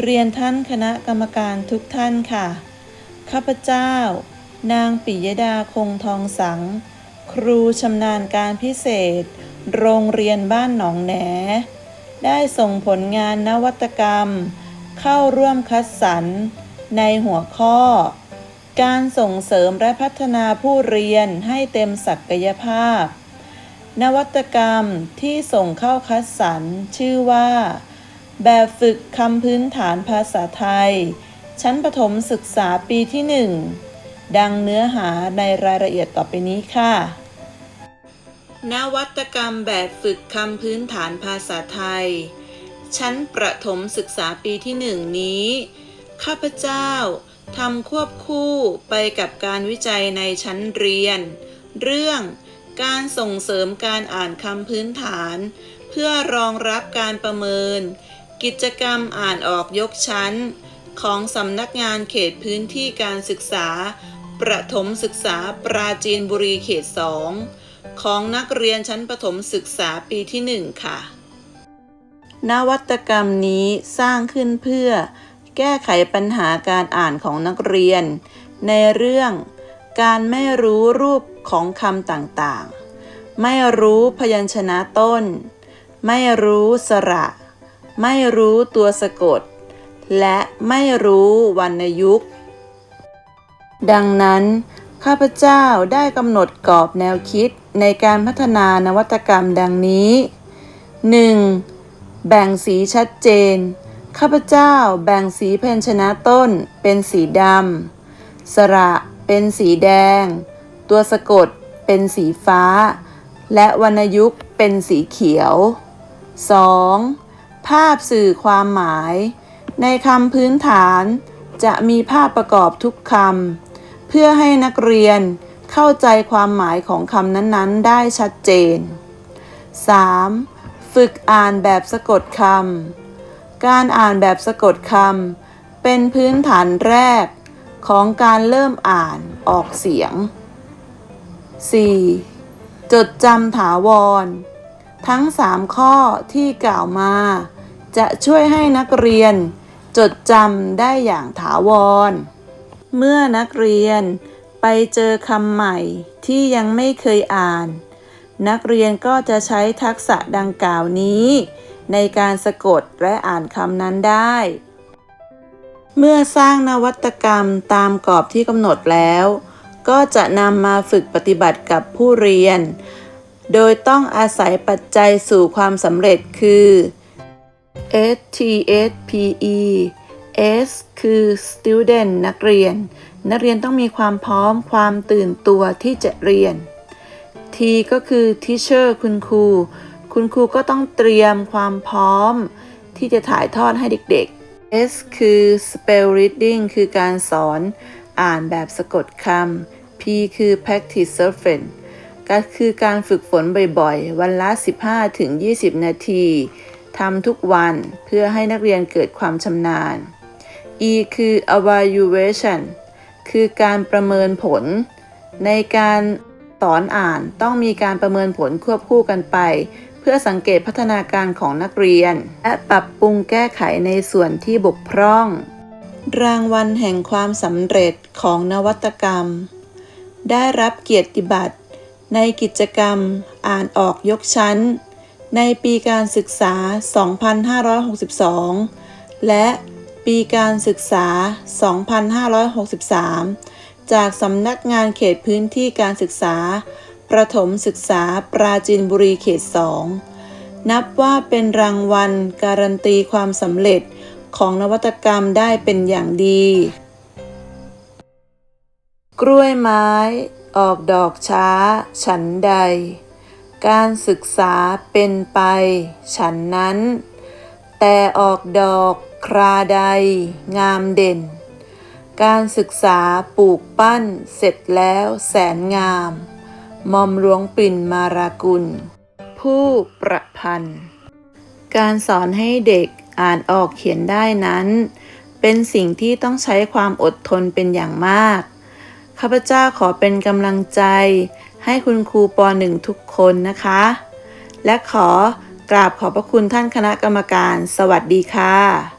เรียนท่านคณะกรรมการทุกท่านค่ะ ข้าพเจ้า นางปิยดาคงทองสัง ครูชำนาญการพิเศษ โรงเรียนบ้านหนองแหนได้ส่งผลงานนวัตกรรม เข้าร่วมคัดสรรในหัวข้อ การส่งเสริมและพัฒนาผู้เรียนให้เต็มศักยภาพ นวัตกรรมที่ส่งเข้าคัดสรรชื่อว่า แบบฝึกคำพื้นฐานภาษาไทย ชั้นประถมศึกษาปีที่ 1 ดังเนื้อหาในรายละเอียดต่อไปนี้ค่ะ นวัตกรรมแบบฝึกคำพื้นฐานภาษาไทย ชั้นประถมศึกษาปีที่ 1 นี้ ข้าพเจ้าทำควบคู่ไปกับการวิจัยในชั้นเรียน เรื่องการส่งเสริมการอ่านคำพื้นฐาน เพื่อรองรับการประเมิน กิจกรรมอ่านออกยกชั้น ของสำนักงานเขตพื้นที่การศึกษา ประถมศึกษาปราจีนบุรีเขต 2 ของนักเรียนชั้นประถมศึกษาปีที่ 1 ค่ะ นวัตกรรมนี้สร้างขึ้นเพื่อ แก้ไขปัญหาการอ่านของนักเรียน ในเรื่อง การไม่รู้รูปของคำต่างๆ ไม่รู้พยัญชนะต้น ไม่รู้สระ ไม่รู้ตัวสะกด และไม่รู้วรรณยุกต์ ดังนั้น ข้าพเจ้าได้กำหนดกรอบแนวคิดในการพัฒนานวัตกรรมดังนี้ 1. แบ่งสีชัดเจน ข้าพเจ้าแบ่งสีเพยัญชนะต้นเป็นสีดำ สระเป็นสีแดง ตัวสะกดเป็นสีฟ้า และวรรณยุกต์เป็นสีเขียว 2. ภาพสื่อความหมาย ในคำพื้นฐาน จะมีภาพประกอบทุกคำเพื่อให้นักเรียนเข้าใจความหมายของคำนั้นๆ ได้ชัดเจน 3. ฝึกอ่านแบบสะกดคำการอ่านแบบสะกดคำเป็นพื้นฐานแรกของการเริ่มอ่านออกเสียง 4. จดจำถาวร ทั้ง 3 ข้อที่กล่าวมา จะช่วยให้นักเรียน จดจำได้อย่างถาวร เมื่อนักเรียนไปเจอคำใหม่ที่ยังไม่เคยอ่าน นักเรียนก็จะใช้ทักษะดังกล่าวนี้ ในการสะกดและอ่านคำนั้นได้ เมื่อสร้างนวัตกรรมตามกรอบที่กำหนดแล้ว ก็จะนำมาฝึกปฏิบัติกับผู้เรียน โดยต้องอาศัยปัจจัยสู่ความสำเร็จคือ S T S P E S คือ student นักเรียน นักเรียนต้องมีความพร้อมความตื่นตัวที่จะเรียน T ก็คือ teacher คุณครู คุณครูก็ต้องเตรียมความพร้อม ที่จะถ่ายทอดให้เด็กๆ S คือ spell reading คือการสอนอ่านแบบสะกดคำ P คือ practice s e r f e n ก็คือการฝึกฝนบ่อยๆ วันละ 15-20 นาที ทำทุกวันเพื่อให้นักเรียนเกิดความชำนาญ E คือ evaluation คือการประเมินผล ในการสอนอ่านต้องมีการประเมินผลควบคู่กันไป เพื่อสังเกตพัฒนาการของนักเรียน และปรับปรุงแก้ไขในส่วนที่บกพร่อง รางวัลแห่งความสำเร็จของนวัตกรรม ได้รับเกียรติบัตรในกิจกรรมอ่านออกยกชั้น ในปีการศึกษา 2562 และปีการศึกษา 2563 จากสำนักงานเขตพื้นที่การศึกษา ประถมศึกษาปราจีนบุรีเขต 2 นับว่าเป็นรางวัลการันตีความสำเร็จของนวัตกรรมได้เป็นอย่างดี กล้วยไม้ ออกดอกช้า ฉันใด การศึกษาเป็นไป ฉันนั้น แต่ออกดอกคราใด งามเด่น การศึกษาปลูกปั้นเสร็จแล้วแสนงามมอมหลวงปิ่นมารากุล ผู้ประพันธ์ การสอนให้เด็กอ่านออกเขียนได้นั้น เป็นสิ่งที่ต้องใช้ความอดทนเป็นอย่างมาก ข้าพเจ้าขอเป็นกำลังใจ ให้คุณครูป .1 ทุกคนนะคะ และขอกราบขอบพระคุณท่านคณะกรรมการ สวัสดีค่ะ